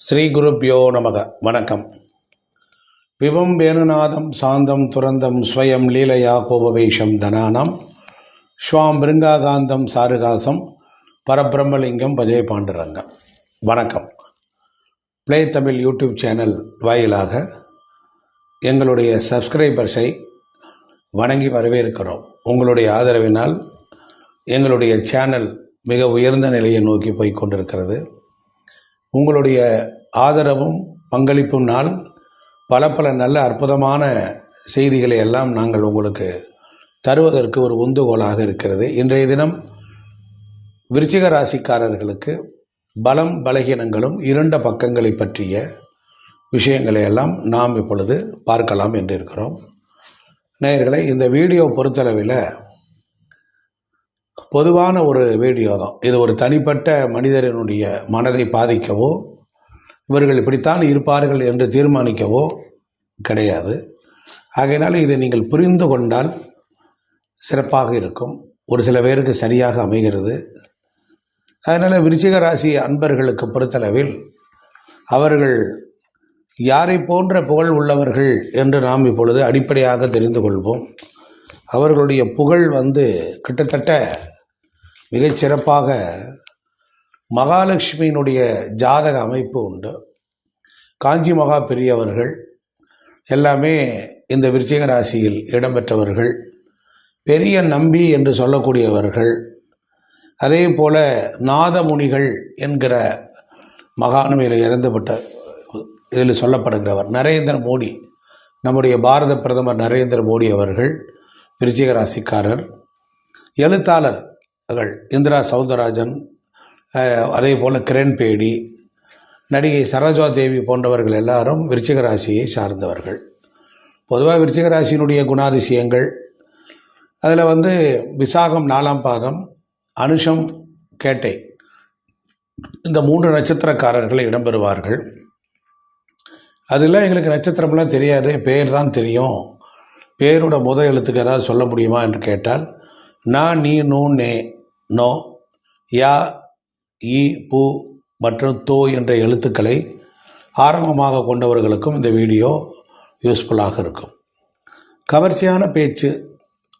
ஸ்ரீ குருப்யோ நமக. வணக்கம். விபம் வேணுநாதம் சாந்தம் துரந்தம் ஸ்வயம் லீலையா கோபவேஷம் தனானம். ஸ்வாம் பிருங்காகாந்தம் சாருகாசம் பரபிரம்மலிங்கம் பஜய பாண்டுரங்கம் வணக்கம். ப்ளே தமிழ் யூடியூப் சேனல் வாயிலாக எங்களுடைய சப்ஸ்கிரைபர்ஸை வணங்கி வரவேற்கிறோம். உங்களுடைய ஆதரவினால் எங்களுடைய சேனல் மிக உயர்ந்த நிலையை நோக்கி போய் கொண்டிருக்கிறது. உங்களுடைய ஆதரவும் பங்களிப்பும் நாள். பல பல நல்ல அற்புதமான செய்திகளை எல்லாம் நாங்கள் உங்களுக்கு தருவதற்கு ஒரு உந்துகோலாக இருக்கிறது. இன்றைய தினம் விருச்சிக ராசிக்காரர்களுக்கு பலம் பலகீனங்களும் இரண்ட பக்கங்களை பற்றிய விஷயங்களை எல்லாம் நாம் இப்பொழுது பார்க்கலாம் என்று இருக்கிறோம். நேயர்களை இந்த வீடியோ பொறுத்தளவில் பொதுவான ஒரு வீடியோ தான். இது ஒரு தனிப்பட்ட மனிதரினுடைய மனதை பாதிக்கவோ இவர்கள் இப்படித்தான் இருப்பார்கள் என்று தீர்மானிக்கவோ கிடையாது. ஆகையினால் இதை நீங்கள் புரிந்து கொண்டால் சிறப்பாக இருக்கும். ஒரு சில பேருக்கு சரியாக அமைகிறது. அதனால் விருச்சிக ராசி அன்பர்களுக்கு பொறுத்தளவில் அவர்கள் யாரை போன்ற புகழ் உள்ளவர்கள் என்று நாம் இப்பொழுது அடிப்படையாக தெரிந்து கொள்வோம். அவர்களுடைய புகழ் வந்து கிட்டத்தட்ட மிகச்சிறப்பாக மகாலட்சுமியினுடைய ஜாதக அமைப்பு உண்டு. காஞ்சி மகா பெரியவர்கள் எல்லாமே இந்த விருச்சிக ராசியில் இடம்பெற்றவர்கள். பெரிய நம்பி என்று சொல்லக்கூடியவர்கள். அதே போல நாதமுனிகள் என்கிற மகானுமையில் இறந்துபட்ட இதில் சொல்லப்படுகிறவர் நரேந்திர மோடி. நம்முடைய பாரத பிரதமர் நரேந்திர மோடி அவர்கள் விருச்சிக ராசிக்காரர். எழுத்தாளர்கள் இந்திரா சவுந்தரராஜன் அதே போல் கிரண் பேடி நடிகை சரோஜா தேவி போன்றவர்கள் எல்லாரும் விருச்சிக ராசியை சார்ந்தவர்கள். பொதுவாக விருச்சிக ராசியினுடைய குணாதிசயங்கள் அதில் வந்து விசாகம் நாலாம் பாதம் அனுஷம் கேட்டை. இந்த மூன்று நட்சத்திரக்காரர்களை இடம்பெறுவார்கள். அதில் எங்களுக்கு நட்சத்திரம்லாம் தெரியாது பேர் தான் தெரியும். பேரோட முத எழுத்துக்கு ஏதாவது சொல்ல முடியுமா என்று கேட்டால் நான் நீ நூ நே. நோ யா இ பு மற்றும் தோ என்ற எழுத்துக்களை ஆரம்பமாக கொண்டவர்களுக்கும் இந்த வீடியோ யூஸ்ஃபுல்லாக இருக்கும். கவர்ச்சியான பேச்சு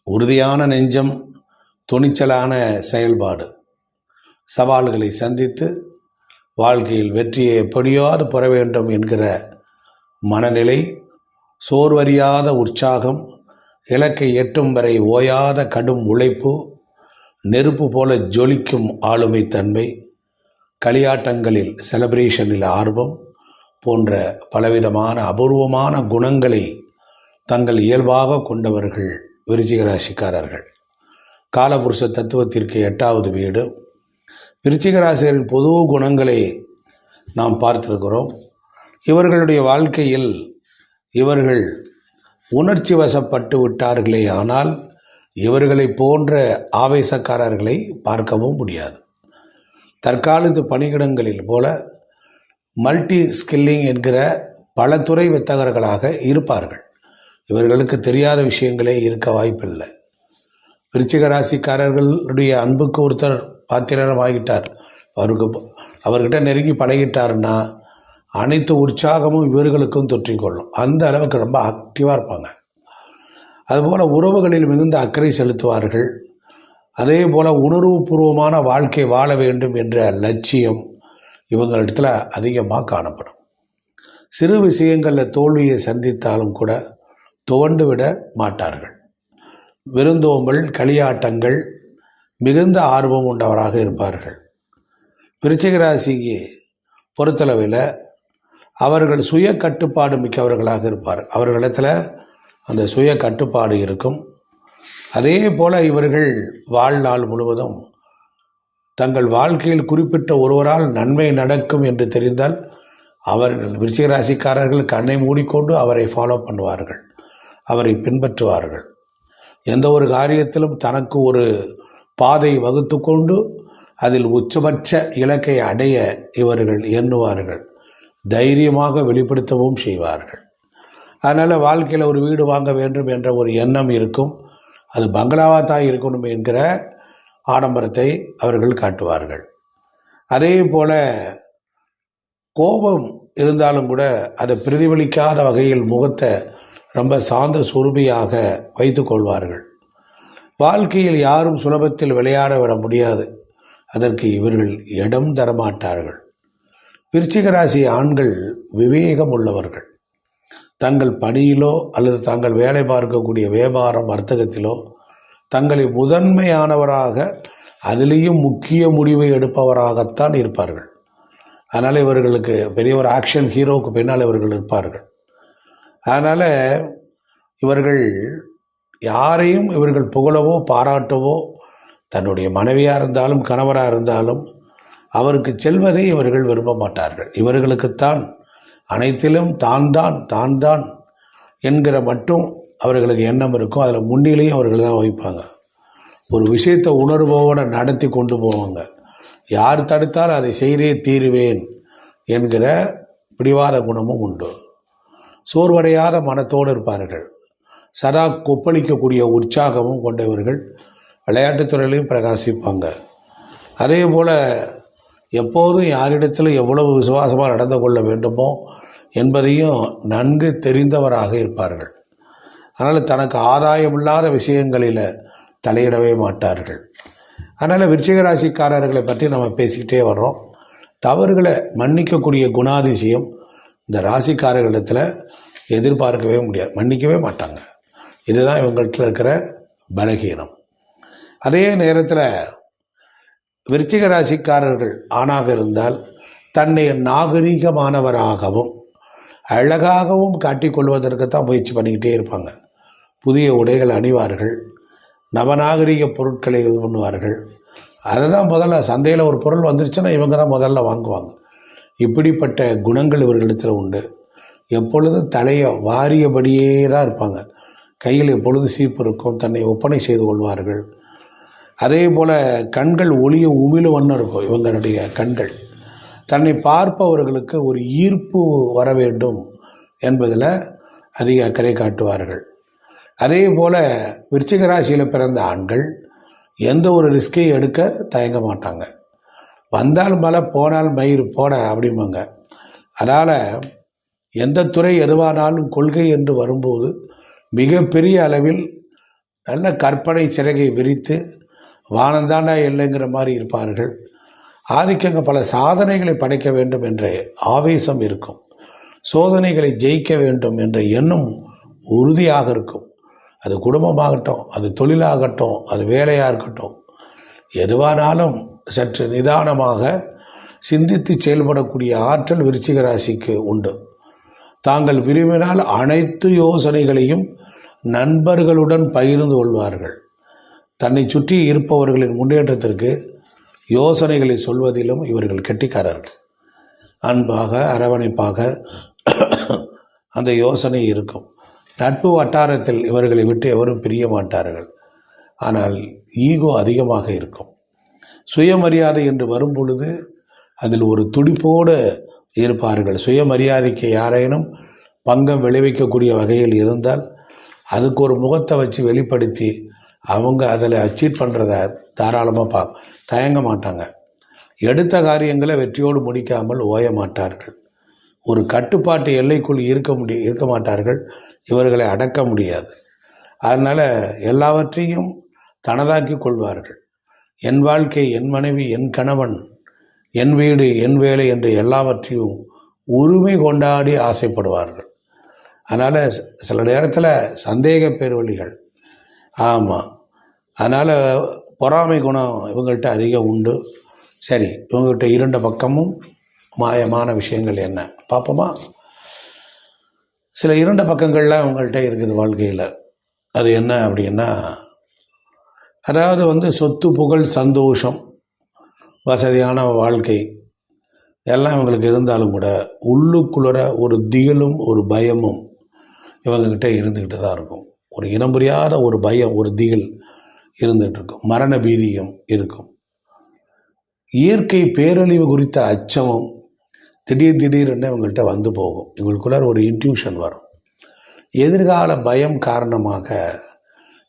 உறுதியான நெஞ்சம் துணிச்சலான செயல்பாடு. சவால்களை சந்தித்து வாழ்க்கையில் வெற்றியை எப்படியாவது பெற வேண்டும் என்கிற மனநிலை சோர்வறியாத உற்சாகம் இலக்கை எட்டும் வரை ஓயாத கடும் உழைப்பு நெருப்பு போல ஜொலிக்கும் ஆளுமை தன்மை களியாட்டங்களில் செலப்ரேஷனில் ஆர்வம் போன்ற பலவிதமான அபூர்வமான குணங்களை தங்கள் இயல்பாக கொண்டவர்கள் விருச்சிக ராசிக்காரர்கள். காலபுருஷ தத்துவத்திற்கு எட்டாவது வீடு. விருச்சிக ராசியரின் பொது குணங்களை நாம் பார்த்திருக்கிறோம். இவர்களுடைய வாழ்க்கையில் இவர்கள் உணர்ச்சி வசப்பட்டு விட்டார்களே ஆனால் இவர்களை போன்ற ஆவேசக்காரர்களை பார்க்கவும் முடியாது. தற்காலத்து பணியிடங்களில் போல மல்டி ஸ்கில்லிங் என்கிற பல துறை வித்தகர்களாக இருப்பார்கள். இவர்களுக்கு தெரியாத விஷயங்களே இருக்க வாய்ப்பில்லை. விருச்சிக ராசிக்காரர்களுடைய அன்புக்கு ஒருத்தர் பாத்திரமாகிட்டார். அவருக்கு அவர்கிட்ட நெருங்கி பழகிட்டாருன்னா அனைத்து உற்சாகமும் இவர்களுக்கும் தொற்றிக்கொள்ளும். அந்த அளவுக்கு ரொம்ப ஆக்டிவாக இருப்பாங்க. அதுபோல் உறவுகளில் மிகுந்த அக்கறை செலுத்துவார்கள். அதே போல் உணர்வுபூர்வமான வாழ்க்கை வாழ வேண்டும் என்ற லட்சியம் இவங்களிடத்தில் அதிகமாக காணப்படும். சிறு விஷயங்களில் தோல்வியை சந்தித்தாலும் கூட துவண்டு விட மாட்டார்கள். விருந்தோம்பல் களியாட்டங்கள் மிகுந்த ஆர்வம் உண்டவராக இருப்பார்கள். விருச்சிகராசிக்கு பொறுத்தளவில் அவர்கள் சுய கட்டுப்பாடு மிக்கவர்களாக இருப்பார். அவர்களிடத்தில் அந்த சுய கட்டுப்பாடு இருக்கும். அதே போல் இவர்கள் வாழ்நாள் முழுவதும் தங்கள் வாழ்க்கையில் குறிப்பிட்ட ஒருவரால் நன்மை நடக்கும் என்று தெரிந்தால் அவர்கள் விருச்சிகராசிக்காரர்கள் கண்ணை மூடிக்கொண்டு அவரை ஃபாலோ பண்ணுவார்கள். அவரை பின்பற்றுவார்கள். எந்த ஒரு காரியத்திலும் தனக்கு ஒரு பாதை வகுத்து கொண்டு அதில் உச்சபட்ச இலக்கை அடைய இவர்கள் எண்ணுவார்கள். தைரியமாக வெளிப்படுத்தவும் செய்வார்கள். அதனால் வாழ்க்கையில் ஒரு வீடு வாங்க வேண்டும் என்ற ஒரு எண்ணம் இருக்கும். அது பங்களாவாக தான் இருக்கணும் என்கிற ஆடம்பரத்தை அவர்கள் காட்டுவார்கள். அதே போல் கோபம் இருந்தாலும் கூட அதை பிரதிபலிக்காத வகையில் முகத்தை ரொம்ப சாந்த சுருமையாக வைத்து கொள்வார்கள். வாழ்க்கையில் யாரும் சுலபத்தில் விளையாட விட முடியாது. அதற்கு இவர்கள் இடம் தரமாட்டார்கள். விருச்சிக ராசி ஆண்கள் விவேகம் உள்ளவர்கள். தங்கள் பணியிலோ அல்லது தாங்கள் வேலை பார்க்கக்கூடிய வியாபாரம் வர்த்தகத்திலோ தங்களை முதன்மையானவராக அதிலேயும் முக்கிய முடிவை எடுப்பவராகத்தான் இருப்பார்கள். அதனால் இவர்களுக்கு பெரிய ஒரு ஆக்ஷன் ஹீரோவுக்கு பின்னால் இவர்கள் இருப்பார்கள் அதனால் இவர்கள் யாரையும் இவர்கள் புகழவோ பாராட்டவோ தன்னுடைய மனைவியாக இருந்தாலும் கணவராக இருந்தாலும் அவருக்கு செல்வதை இவர்கள் விரும்ப மாட்டார்கள். இவர்களுக்குத்தான் அனைத்திலும் தான் தான் தான் தான் என்கிற மட்டும் அவர்களுக்கு எண்ணம் இருக்கும் அதில் முன்னிலையும் அவர்கள் தான் வைப்பாங்க ஒரு விஷயத்தை உணர்வோடு நடத்தி கொண்டு போவாங்க. யார் தடுத்தால் அதை செய்தே தீருவேன் என்கிற பிடிவாத குணமும் உண்டு. சோர்வடையாத மனத்தோடு இருப்பார்கள். சதா கொப்பளிக்கக்கூடிய உற்சாகமும் கொண்டவர்கள் விளையாட்டுத் துறையிலையும் பிரகாசிப்பாங்க. அதே போல் எப்போதும் யாரிடத்திலும் எவ்வளவு விசுவாசமாக நடந்து கொள்ள வேண்டுமோ என்பதையும் நன்கு தெரிந்தவராக இருப்பார்கள். அதனால் தனக்கு ஆதாயமில்லாத விஷயங்களில் தலையிடவே மாட்டார்கள். அதனால் விருச்சிக ராசிக்காரர்களை பற்றி நம்ம பேசிக்கிட்டே வர்றோம். தவறுகளை மன்னிக்கக்கூடிய குணாதிசயம் இந்த ராசிக்காரர்களிடத்தில் எதிர்பார்க்கவே முடியாது மன்னிக்கவே மாட்டாங்க. இதுதான் இவங்கள்ட்ட இருக்கிற பலகீனம். அதே நேரத்தில் விருச்சிக ராசிக்காரர்கள் ஆணாக இருந்தால் தன்னை நாகரீகமானவராகவும் அழகாகவும் காட்டிக்கொள்வதற்கு தான் முயற்சி பண்ணிக்கிட்டே இருப்பாங்க. புதிய உடைகள் அணிவார்கள் நவநாகரிக பொருட்களை இது பண்ணுவார்கள். அதை தான் முதல்ல சந்தையில் ஒரு பொருள் வந்துருச்சுன்னா இவங்க தான் முதல்ல வாங்குவாங்க. இப்படிப்பட்ட குணங்கள் இவர்களிடத்தில் உண்டு. எப்பொழுதும் தலையை வாரியபடியே தான் இருப்பாங்க. கையில் எப்பொழுதும் சீப்பு இருக்கும் தன்னை ஒப்பனை செய்து கொள்வார்கள். அதே போல் கண்கள் ஒளியும் உமிழும் வண்ணம் இருக்கும் இவங்களுடைய கண்கள். தன்னை பார்ப்பவர்களுக்கு ஒரு ஈர்ப்பு வர வேண்டும் என்பதில் அதிக அக்கறை காட்டுவார்கள். அதே போல் விருச்சிக ராசியில் பிறந்த ஆண்கள் எந்த ஒரு ரிஸ்கையும் எடுக்க தயங்க மாட்டாங்க. வந்தால் மலை போனால் மயிர் போட அப்படிம்பாங்க. அதனால் எந்த துறை எதுவானாலும் கொள்கை என்று வரும்போது மிகப்பெரிய அளவில் நல்ல கற்பனை சிறகை விரித்து வானந்தாண்டா இல்லைங்கிற மாதிரி இருப்பார்கள். ஆதிக்கங்க பல சாதனைகளை படைக்க வேண்டும் என்ற ஆவேசம் இருக்கும். சோதனைகளை ஜெயிக்க வேண்டும் என்ற எண்ணம் உறுதியாக இருக்கும். அது குடும்பமாகட்டும் அது தொழிலாகட்டும் அது வேலையாக இருக்கட்டும். எதுவானாலும் சற்று நிதானமாக சிந்தித்து செயல்படக்கூடிய ஆற்றல் விருச்சிக ராசிக்கு உண்டு. தாங்கள் விரும்பினால் அனைத்து யோசனைகளையும் நண்பர்களுடன் பகிர்ந்து கொள்வார்கள். தன்னை சுற்றி இருப்பவர்களின் முன்னேற்றத்திற்கு யோசனைகளை சொல்வதிலும் இவர்கள் கெட்டிக்காரர்கள். அன்பாக அரவணைப்பாக அந்த யோசனை இருக்கும். நட்பு வட்டாரத்தில் இவர்களை விட்டு எவரும் பிரிய மாட்டார்கள். ஆனால் ஈகோ அதிகமாக இருக்கும். சுயமரியாதை என்று வரும் பொழுது அதில் ஒரு துடிப்போடு இருப்பார்கள். சுயமரியாதைக்கு யாரேனும் பங்கம் விளைவிக்கக்கூடிய வகையில் இருந்தால் அதுக்கு ஒரு முகத்தை வச்சு வெளிப்படுத்தி அவங்க அதில் அச்சீவ் பண்ணுறத தாராளமாக பா தயங்க மாட்டாங்க. எடுத்த காரியங்களை வெற்றியோடு முடிக்காமல் ஓய மாட்டார்கள். ஒரு கட்டுப்பாட்டு எல்லைக்குள் இருக்க முடிய இருக்க மாட்டார்கள். இவர்களை அடக்க முடியாது. அதனால் எல்லாவற்றையும் தனதாக்கி கொள்வார்கள். என் வாழ்க்கை என் மனைவி என் கணவன் என் வீடு என் வேலை என்று எல்லாவற்றையும் உரிமை கொண்டாடி ஆசைப்படுவார்கள். அதனால் சில நேரத்தில் சந்தேக பேர்வழிகள் ஆமாம் அதனால் பொறாமை குணம் இவங்கள்ட்ட அதிகம் உண்டு. சரி இவங்ககிட்ட இரண்டு பக்கமும் மாயமான விஷயங்கள் என்ன? பார்ப்போமா? சில இரண்டு பக்கங்கள்லாம் அவங்கள்ட்ட இருக்குது வாழ்க்கையில். அது என்ன அப்படின்னா அதாவது வந்து சொத்து புகழ் சந்தோஷம் வசதியான வாழ்க்கை எல்லாம் இவங்களுக்கு இருந்தாலும் கூட உள்ளுக்குள்ளற ஒரு திகிலும் ஒரு பயமும் இவங்கக்கிட்ட இருந்துக்கிட்டு தான் இருக்கும். ஒரு இனம் புரியாத ஒரு பயம் ஒரு திகில் இருந்துகிட்டு இருக்கும் மரண பீதியும் இருக்கும். இயற்கை பேரழிவு குறித்த அச்சமும் திடீர் திடீர்னு இவங்கள்ட்ட வந்து போகும். இவங்களுக்குள்ளார ஒரு இன்ட்யூஷன் வரும். எதிர்கால பயம் காரணமாக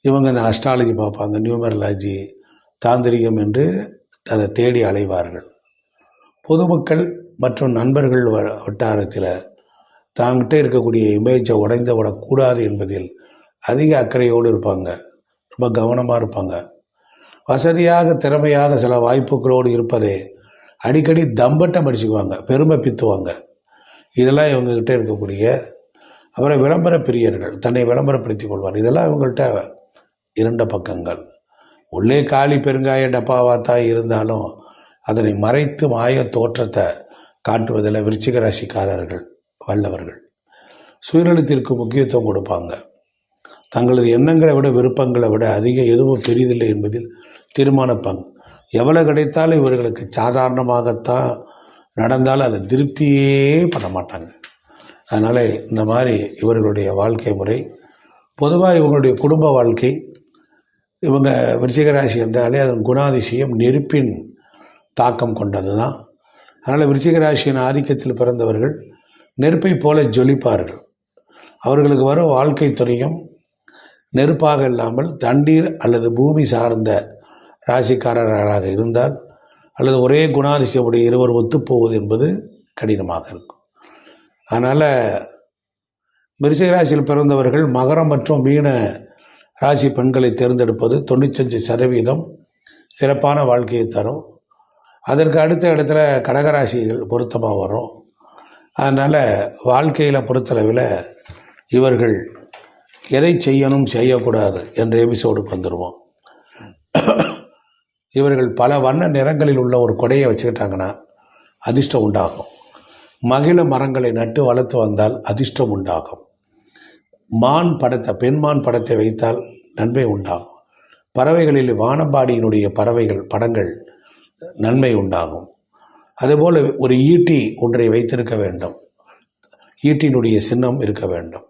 இவங்க இந்த அஸ்ட்ராலஜி பார்ப்பாங்க நியூமரலாஜி தாந்திரிகம் என்று அதை தேடி அலைவார்கள். பொதுமக்கள் மற்றும் நண்பர்கள் வ- வட்டாரத்தில் தாங்கிட்ட இருக்கக்கூடிய இமேஜை உடைந்து விடக்கூடாது என்பதில் அதிக அக்கறையோடு இருப்பாங்க. ரொம்ப கவனமாக இருப்பாங்க. வசதியாக திறமையாக சில வாய்ப்புகளோடு இருப்பதே அடிக்கடி தம்பட்டம் அடிச்சுக்குவாங்க. பெருமை பித்துவாங்க. இதெல்லாம் இவங்ககிட்ட இருக்கக்கூடிய அப்புறம் விளம்பர பிரியர்கள் தன்னை விளம்பரப்படுத்திக் கொள்வார். இதெல்லாம் இவங்கள்ட்ட இரண்ட பக்கங்கள். உள்ளே காலி பெருங்காய டப்பாவாகத்தான் இருந்தாலும் அதனை மறைத்து மாய தோற்றத்தை காட்டுவதில் விருச்சிக ராசிக்காரர்கள் வல்லவர்கள். சுயநலத்திற்கு முக்கியத்துவம் கொடுப்பாங்க. தங்களது எண்ணங்களை விட விருப்பங்களை விட அதிக எதுவும் பெரியதில்லை என்பதில் தீர்மானிப்பாங்க எவ்வளோ கிடைத்தாலும் இவர்களுக்கு சாதாரணமாகத்தான் நடந்தாலும் அதை திருப்தியே பண்ண மாட்டாங்க அதனால் இந்த மாதிரி இவர்களுடைய வாழ்க்கை முறை பொதுவாக இவங்களுடைய குடும்ப வாழ்க்கை இவங்க விருச்சிகராசி என்றாலே அதன் குணாதிசயம் நெருப்பின் தாக்கம் கொண்டது தான் அதனால் விருச்சிகராசியின் ஆதிக்கத்தில் பிறந்தவர்கள் நெருப்பை போல ஜொலிப்பார்கள். அவர்களுக்கு வரும் வாழ்க்கை துணையும் நெருப்பாக இல்லாமல் தண்ணீர் அல்லது பூமி சார்ந்த ராசிக்காரர்களாக இருந்தால் அல்லது ஒரே குணாதிசயமுடைய இருவர் ஒத்துப்போவது என்பது கடினமாக இருக்கும். அதனால் விருச்சிக ராசியில் பிறந்தவர்கள் மகரம் மற்றும் மீன ராசி பெண்களை தேர்ந்தெடுப்பது தொண்ணூத்தஞ்சு சதவீதம் சிறப்பான வாழ்க்கையை தரும். அதற்கு அடுத்த இடத்துல கடகராசிகள் பொருத்தமாக வரும். அதனால் வாழ்க்கையில் பொறுத்தளவில் இவர்கள் எதை செய்யணும் செய்யக்கூடாது என்ற எபிசோடுக்கு வந்துடுவோம் இவர்கள் பல வண்ண நிறங்களில் உள்ள ஒரு கொடையை வச்சுக்கிட்டாங்கன்னா அதிர்ஷ்டம் உண்டாகும். மகிழ மரங்களை நட்டு வளர்த்து வந்தால் அதிர்ஷ்டம் உண்டாகும். மான் படத்தை பெண்மான் படத்தை வைத்தால் நன்மை உண்டாகும். பறவைகளில் வானம்பாடியினுடைய பறவைகள் படங்கள் நன்மை உண்டாகும். அதுபோல் ஒரு ஈட்டி ஒன்றை வைத்திருக்க வேண்டும். ஈட்டியினுடைய சின்னம் இருக்க வேண்டும்.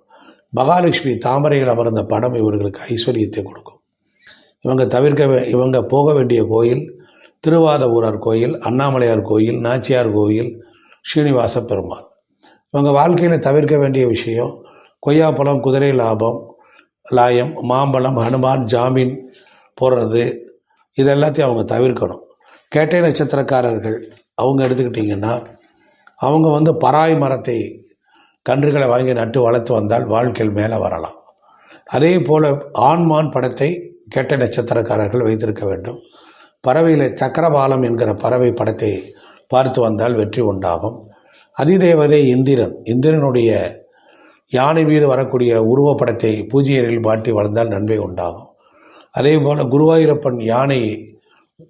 மகாலட்சுமி தாமரையில் அமர்ந்த படம் இவர்களுக்கு ஐஸ்வர்யத்தை கொடுக்கும். இவங்க தவிர்க்க இவங்க போக வேண்டிய கோயில் திருவாதவூரார் கோயில் அண்ணாமலையார் கோயில் நாச்சியார் கோயில் ஸ்ரீனிவாச பெருமாள். இவங்க வாழ்க்கையில் தவிர்க்க வேண்டிய விஷயம் கொய்யாப்பழம் குதிரை லாபம் லாயம் மாம்பழம் ஹனுமான் ஜாமீன் போடுறது இது எல்லாத்தையும் அவங்க தவிர்க்கணும். கேட்டை நட்சத்திரக்காரர்கள் அவங்க எடுத்துக்கிட்டிங்கன்னா அவங்க வந்து பராய் மரத்தை கன்றுகளை வாங்கி நட்டு வளர்த்து வந்தால் வாழ்க்கையில் மேலே வரலாம். அதே போல் ஆண்மான் படத்தை கெட்ட நட்சத்திரக்காரர்கள் வைத்திருக்க வேண்டும். பறவையில் சக்கரபாலம் என்கிற பறவை படத்தை பார்த்து வந்தால் வெற்றி உண்டாகும். அதிதேவதை இந்திரன் இந்திரனுடைய யானை மீது வரக்கூடிய உருவப்படத்தை பூஜ்யரில் மாட்டி வளர்ந்தால் நன்மை உண்டாகும். அதே போல் குருவாயூரப்பன் யானை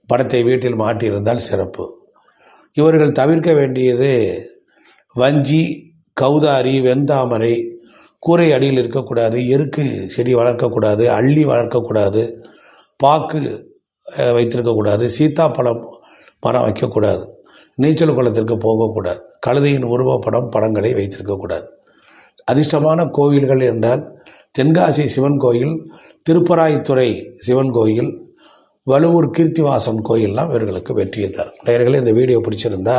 படத்தை வீட்டில் மாட்டியிருந்தால் சிறப்பு. இவர்கள் தவிர்க்க வேண்டியது வஞ்சி கௌதாரி வெந்தாமரை கூரை அடியில் இருக்கக்கூடாது எருக்கு செடி வளர்க்கக்கூடாது அள்ளி வளர்க்கக்கூடாது பாக்கு வைத்திருக்கக்கூடாது சீத்தாப்பழம் மரம் வைக்கக்கூடாது நீச்சல் குளத்திற்கு போகக்கூடாது கழுதையின் உருவப்படம் படங்களை வைத்திருக்கக்கூடாது. அதிர்ஷ்டமான கோவில்கள் என்றால் தென்காசி சிவன் கோயில் திருப்பராய்த்துறை சிவன் கோயில் வலுவூர் கீர்த்திவாசன் கோயில்லாம் இவர்களுக்கு வெற்றியை தரும். நேயர்களே இந்த வீடியோ பிடிச்சிருந்தா